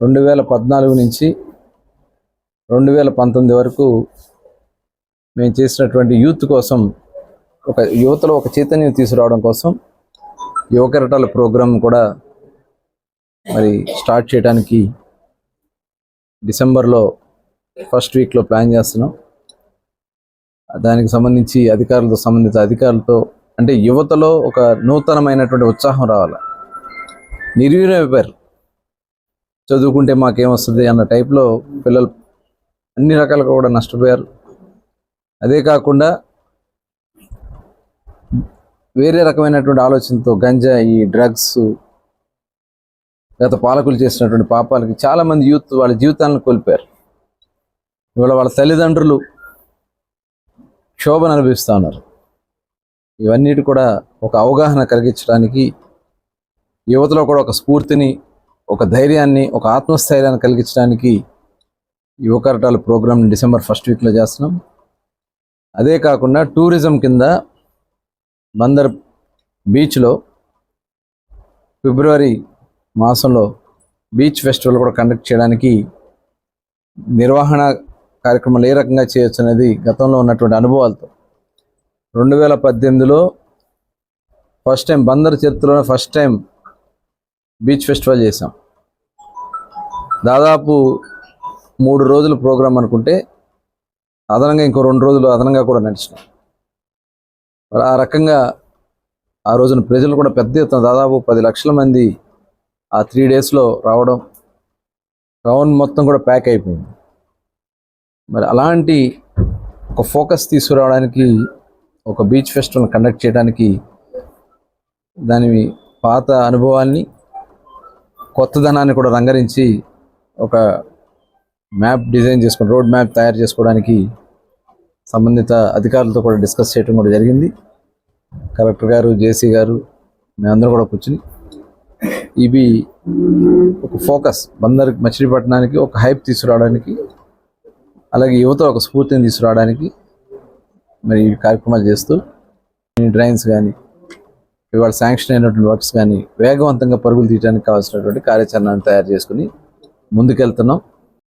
రెండు వేల పద్నాలుగు నుంచి రెండు వేల పంతొమ్మిది వరకు మేము చేసినటువంటి యూత్ కోసం ఒక యువతలో ఒక చైతన్యం తీసుకురావడం కోసం యువకరటాల ప్రోగ్రాం కూడా మరి స్టార్ట్ చేయడానికి డిసెంబర్లో ఫస్ట్ వీక్లో ప్లాన్ చేస్తున్నాం. దానికి సంబంధించి అధికారులతో సంబంధిత అధికారులతో అంటే యువతలో ఒక నూతనమైనటువంటి ఉత్సాహం రావాలి. నిర్వీర్యమైపోయారు చదువుకుంటే మాకేమొస్తుంది అన్న టైప్లో పిల్లలు అన్ని రకాలుగా కూడా నష్టపోయారు. అదే కాకుండా వేరే రకమైనటువంటి ఆలోచనతో గంజాయి డ్రగ్స్ గత పాలకులు చేసినటువంటి పాపాలకి చాలామంది యూత్ వాళ్ళ జీవితాలను కోల్పోయారు. ఇవాళ వాళ్ళ తల్లిదండ్రులు క్షోభను అనుభవిస్తూ ఉన్నారు. ఇవన్నీ కూడా ఒక అవగాహన కలిగించడానికి యువతలో కూడా ఒక స్ఫూర్తిని ఒక ధైర్యాన్ని ఒక ఆత్మస్థైర్యాన్ని కలిగించడానికి యువకరటాల ప్రోగ్రామ్ డిసెంబర్ ఫస్ట్ వీక్లో చేస్తున్నాం. అదే కాకుండా టూరిజం కింద బందర్ బీచ్లో ఫిబ్రవరి మాసంలో బీచ్ ఫెస్టివల్ కూడా కండక్ట్ చేయడానికి నిర్వహణ కార్యక్రమాలు ఏ రకంగా చేయొచ్చు అనేది గతంలో ఉన్నటువంటి అనుభవాలతో. రెండు వేల పద్దెనిమిదిలో ఫస్ట్ టైం బందర్ చరిత్రలోనే ఫస్ట్ టైం బీచ్ ఫెస్టివల్ చేసాం దాదాపు మూడు రోజుల ప్రోగ్రాం అనుకుంటే అదనంగా ఇంకో రెండు రోజులు అదనంగా కూడా నడిచినాం. మరి ఆ రకంగా ఆ రోజున ప్రజలు కూడా పెద్ద ఎత్తున దాదాపు పది లక్షల మంది ఆ త్రీ డేస్లో రావడం టౌన్ మొత్తం కూడా ప్యాక్ అయిపోయింది. మరి అలాంటి ఒక ఫోకస్ తీసుకురావడానికి ఒక బీచ్ ఫెస్టివల్ కండక్ట్ చేయడానికి దాని పాత అనుభవాల్ని కొత్తదనాన్ని కూడా రంగరించి ఒక మ్యాప్ డిజైన్ చేసుకుని రోడ్ మ్యాప్ తయారు చేసుకోవడానికి సంబంధిత అధికారులతో కూడా డిస్కస్ చేయడం కూడా జరిగింది. కలెక్టర్ గారు జేసీ గారు మేమందరం కూడా కూర్చుని ఇవి ఒక ఫోకస్. బందర్ మచిలీపట్నానికి ఒక హైప్ తీసుకురావడానికి అలాగే యువత ఒక స్ఫూర్తిని తీసుకురావడానికి మరి ఈ కార్యక్రమాలు చేస్తూ డ్రాయింగ్స్ కానీ ఇవాళ శాంక్షన్ అయినటువంటి వర్క్స్ కానీ వేగవంతంగా పరుగులు తీయడానికి కావాల్సినటువంటి కార్యాచరణను తయారు చేసుకుని ముందుకెళ్తున్నాం.